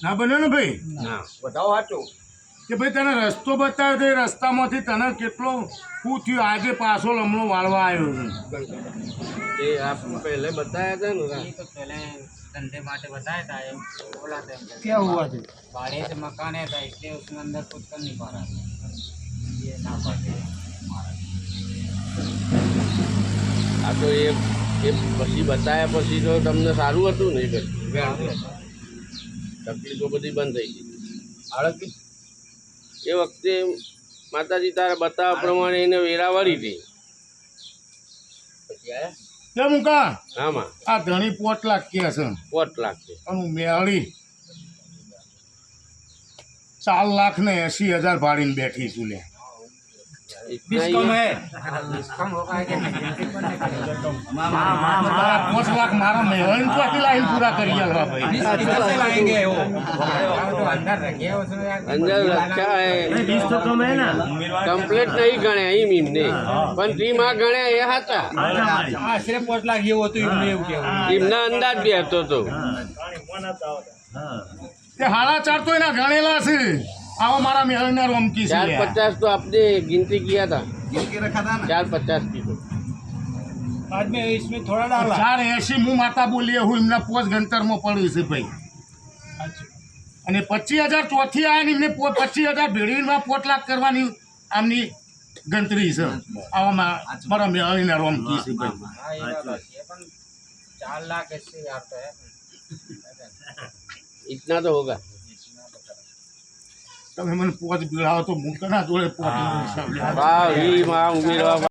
ના બન્યો ને ભાઈ ના બતાવો સાચું કે ભાઈ તને રસ્તો બતાવ્યો તો એ રસ્તામાંથી તને કેટલો શું થયું આજે પાછો લમણો વાળવા આવ્યો છે એ આપ પહેલે બતાયા હતા ને ये तो पहले धंधे माटे बताया था ये बोला था हमको। ક્યાં હુઆ છે भाड़े से मकान है था इसलिए उसमें अंदर कुछ कर नहीं पा रहा था ये ना पाते हमारा આ તો એ એ પછી બતાયા પછી તો તમને સારું હતું ને એ બધું? તકલીફો બધી બંધ થઈ ગઈ. બાળક એ વખતે માતાજી તારા બતાવવા પ્રમાણે એને વેરા વળી હતી આયા? મુકા આમાં આ ધણી પોટ લાખ કે છે પોટ લાગશે અને મેળી ચાર લાખ ને એસી હજાર ભાડીને બેઠી છું લે. ઇતના ही कम होगा कि नहीं મારા પાંચ લાખ મારા મેળવીને ચોથી લાઈન પૂરા કરી આલવા ભાઈ तो अंदर रखे उसमें यार અંદર રખ્યા હે કમ્પ્લેટ નહીં ગણ્યા એમ એમને પણ ટીમ આ ગણ્યા એ હતા આશરે પાંચ લાખ જેવું હતું એમને એવું કેવું ટીમના અંદાજ બી હતો તો તે હાડા ચાર તો એના ગણેલા છે આવો મારા મેળવીને રોમકી છે ચાર લે. पचास तो आपने गिनती किया था चार पचास की तो बाद में इसमें थोड़ा डाला ચાર એસી હું માતા બોલીએ હું એમના પોચ ગંતરમાં પડ્યું છે ભાઈ અને પચીસ હજાર ચોથી આવ્યા ને એમને પો- પચીસ હજાર ભેળવીમાં પોટ લાખ કરવાની આમની ગણતરી છે આવા મા- મારા મેળવીને રોમકી છે ભાઈ हाँ ये बात अच्छी है पर चार लाख ऐसे यार तो है इतना तो होगा તમે મને પોત પીવડાવો તો હું કના જોડે પોત ઉમેરવા